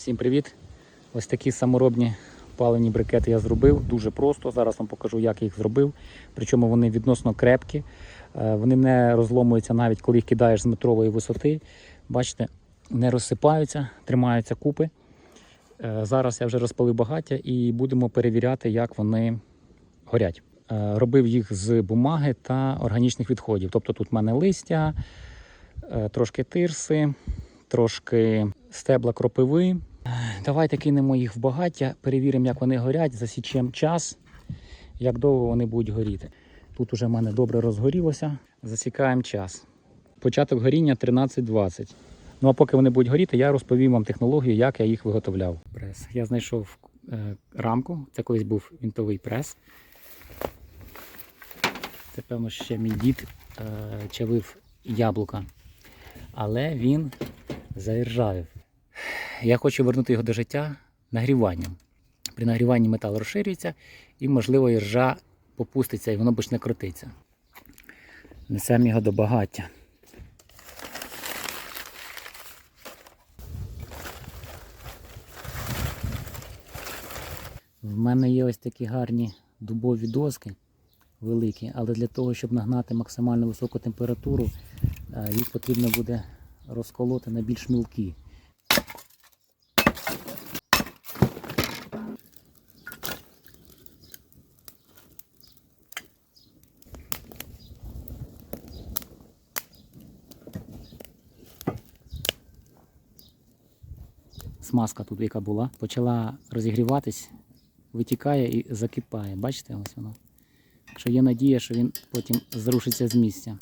Всім привіт! Ось такі саморобні палені брикети я зробив. Дуже просто. Зараз вам покажу, як я їх зробив. Причому вони відносно крепкі. Е, Вони не розломуються навіть коли їх кидаєш з метрової висоти. Бачите, не розсипаються, тримаються купи. Е, Зараз я вже розпалив багаття і будемо перевіряти, як вони горять. Е, Робив їх з бумаги та органічних відходів. Тобто тут в мене листя, трошки тирси, трошки стебла кропиви. Давайте кинемо їх в багаття, перевіримо, як вони горять, засічемо час, як довго вони будуть горіти. Тут уже в мене добре розгорілося. Засікаємо час. Початок горіння 13.20. Ну а поки вони будуть горіти, я розповім вам технологію, як я їх виготовляв. Прес. Я знайшов е, рамку. Це колись був вінтовий прес. Це, певно, ще мій дід е, чавив яблука. Але він заіржавів. Я хочу вернути його до життя нагріванням. При нагріванні метал розширюється і, можливо, іржа попуститься і воно почне крутитися. Несемо його до багаття. В мене є ось такі гарні дубові доски великі, але для того, щоб нагнати максимально високу температуру, е, їх потрібно буде розколоти на більш мілкі. Смазка тут, яка була, почала розігріватись, витікає і закипає. Бачите, ось воно. Якщо є надія, що він потім зрушиться з місця.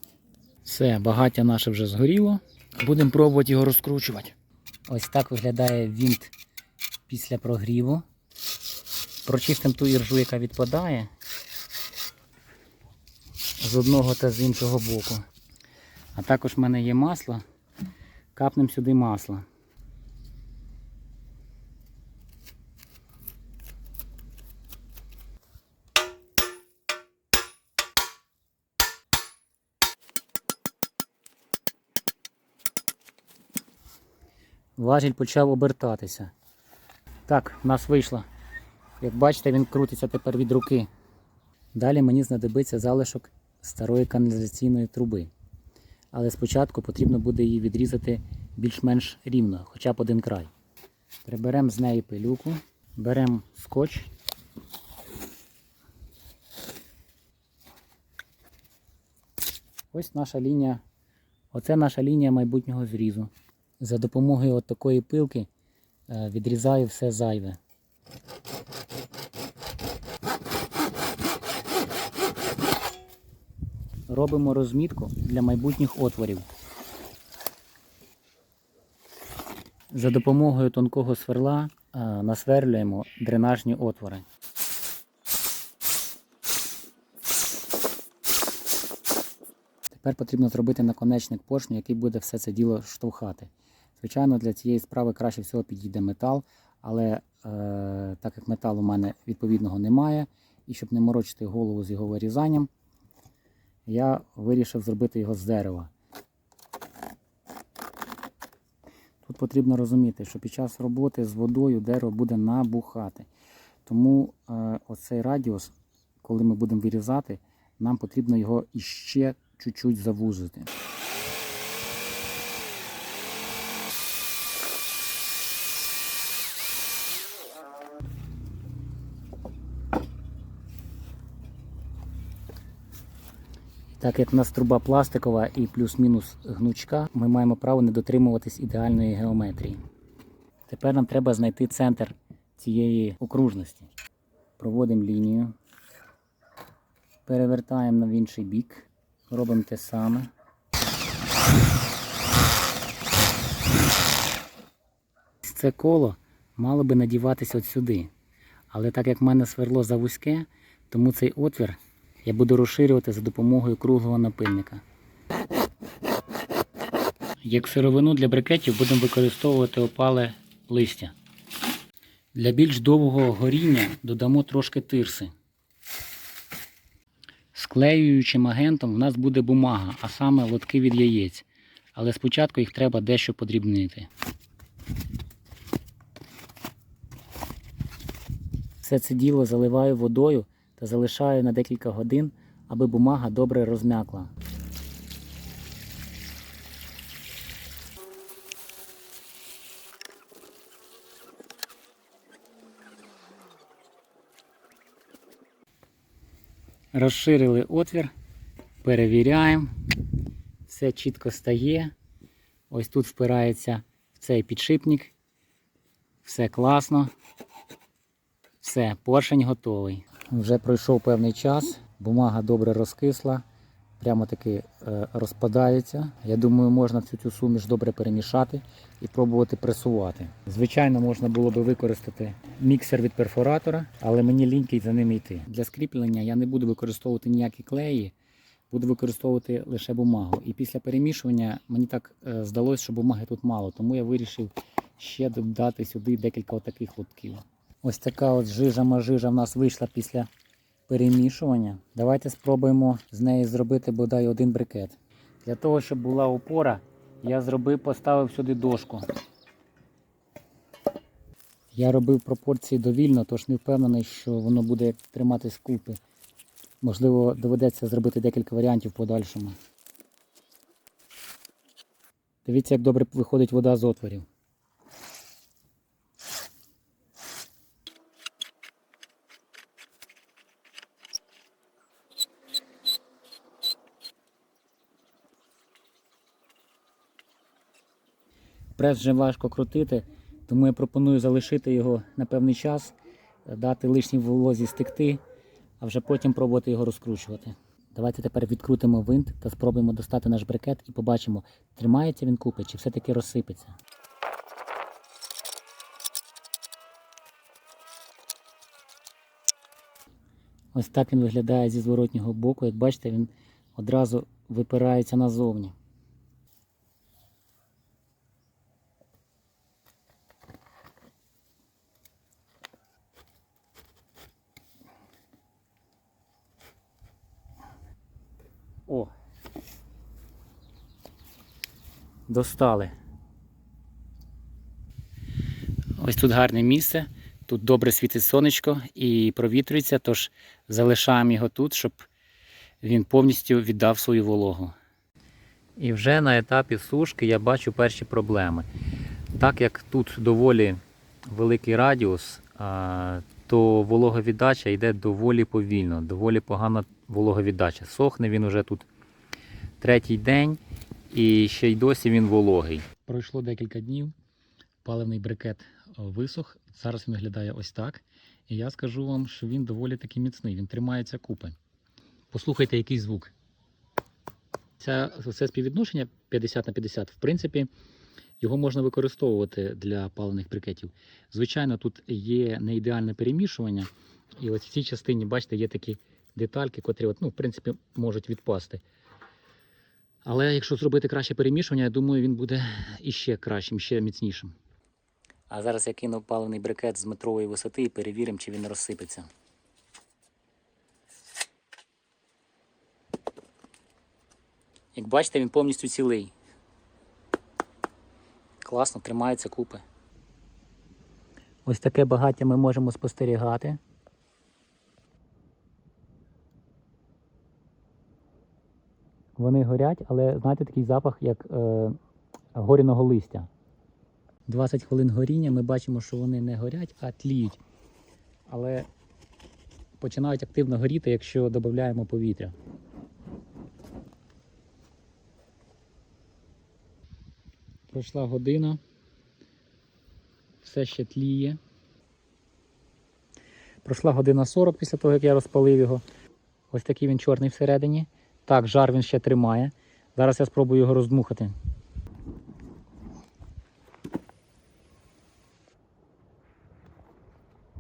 Все, багаття наше вже згоріло. Будемо пробувати його розкручувати. Ось так виглядає вінт після прогріву. Прочистимо ту іржу, яка відпадає з одного та з іншого боку. А також в мене є масло. Капнемо сюди масло. Важіль почав обертатися. Так, в нас вийшло. Як бачите, він крутиться тепер від руки. Далі мені знадобиться залишок старої каналізаційної труби. Але спочатку потрібно буде її відрізати більш-менш рівно, хоча б один край. Приберемо з неї пилюку, беремо скотч. Ось наша лінія. Оце наша лінія майбутнього зрізу. За допомогою от такої пилки е, відрізаю все зайве. Робимо розмітку для майбутніх отворів. За допомогою тонкого сверла е, насверлюємо дренажні отвори. Тепер потрібно зробити наконечник поршню, який буде все це діло штовхати. Звичайно, для цієї справи краще всього підійде метал, але е, так як металу у мене відповідного немає, і щоб не морочити голову з його вирізанням, я вирішив зробити його з дерева. Тут потрібно розуміти, що під час роботи з водою дерево буде набухати. Тому е, оцей радіус, коли ми будемо вирізати, нам потрібно його іще чуть-чуть завузити. Так як в нас труба пластикова і плюс-мінус гнучка, ми маємо право не дотримуватись ідеальної геометрії. Тепер нам треба знайти центр цієї окружності. Проводимо лінію, перевертаємо на інший бік, робимо те саме. Це коло мало би надіватися от сюди. Але так як в мене сверло завузьке, тому цей отвір я буду розширювати за допомогою круглого напильника. Як сировину для брикетів будемо використовувати опале листя. Для більш довгого горіння додамо трошки тирси. Склеюючим агентом в нас буде бумага, а саме лотки від яєць. Але спочатку їх треба дещо подрібнити. Все це діло заливаю водою та залишаю на декілька годин, аби бумага добре розм'якла. Розширили отвір, перевіряємо. Все чітко стає. Ось тут впирається в цей підшипник. Все класно. Все, поршень готовий. Вже пройшов певний час, бумага добре розкисла, прямо таки е, розпадається. Я думаю, можна цю цю суміш добре перемішати і пробувати пресувати. Звичайно, можна було би використати міксер від перфоратора, але мені лінький за ним йти. Для скріплення я не буду використовувати ніякі клеї, буду використовувати лише бумагу. І після перемішування мені так е, здалося, що бумаги тут мало, тому я вирішив ще додати сюди декілька отаких лотків. Ось така от жижа-мажижа в нас вийшла після перемішування. Давайте спробуємо з неї зробити бодай один брикет. Для того, щоб була опора, я зробив, поставив сюди дошку. Я робив пропорції довільно, тож не впевнений, що воно буде триматись купи. Можливо, доведеться зробити декілька варіантів в подальшому. Дивіться, як добре виходить вода з отворів. Прес вже важко крутити, тому я пропоную залишити його на певний час, дати лишній волозі стекти, а вже потім пробувати його розкручувати. Давайте тепер відкрутимо винт та спробуємо достати наш брикет і побачимо, тримається він купи чи все-таки розсипеться. Ось так він виглядає зі зворотнього боку. Як бачите, він одразу випирається назовні. Достали. Ось тут гарне місце. Тут добре світить сонечко і провітрюється, тож залишаємо його тут, щоб він повністю віддав свою вологу. І вже на етапі сушки я бачу перші проблеми. Так як тут доволі великий радіус, то вологовіддача йде доволі повільно, доволі погана вологовіддача. Сохне він уже тут третій день і ще й досі він вологий. Пройшло декілька днів, паливний брикет висох. Зараз він виглядає ось так. І я скажу вам, що він доволі таки міцний, він тримається купи. Послухайте, який звук. Це, це співвідношення 50 на 50. В принципі, його можна використовувати для паливних брикетів. Звичайно, тут є не ідеальне перемішування. І ось в цій частині, бачите, є такі детальки, котрі, от, ну, в принципі, можуть відпасти. Але якщо зробити краще перемішування, я думаю, він буде іще кращим, ще міцнішим. А зараз я кину паливний брикет з метрової висоти і перевіримо, чи він розсипеться. Як бачите, він повністю цілий. Класно, тримається купи. Ось таке багаття ми можемо спостерігати. Вони горять, але знаєте, такий запах, як е, горіного листя. 20 хвилин горіння ми бачимо, що вони не горять, а тліють. Але починають активно горіти, якщо додаємо повітря. Пройшла година. Все ще тліє. Пройшла година 40 після того, як я розпалив його. Ось такий він чорний всередині. Так, жар він ще тримає. Зараз я спробую його роздмухати.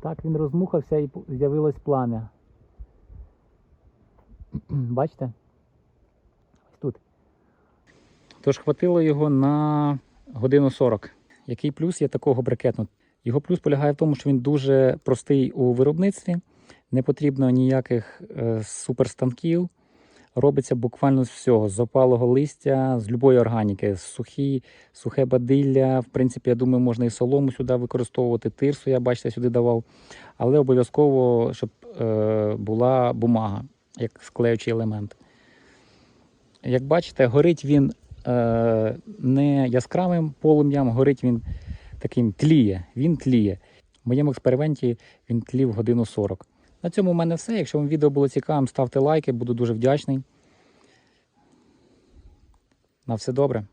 Так, він розмухався і з'явилось плам'я. Бачите? Ось тут. Тож хватило його на годину 40. Який плюс є такого брикету? Його плюс полягає в тому, що він дуже простий у виробництві, не потрібно ніяких е, суперстанків. Робиться буквально з всього: з опалого листя, з любої органіки, сухі, сухе бадилля. В принципі, я думаю, можна і солому сюди використовувати. Тирсу, я бачите, сюди давав. Але обов'язково, щоб е, була бумага, як склеючий елемент. Як бачите, горить він е, не яскравим полум'ям, горить він таким тліє. Він тліє. В моєму експерименті він тлів годину 40. На цьому в мене все. Якщо вам відео було цікавим, ставте лайки, буду дуже вдячний. На все добре.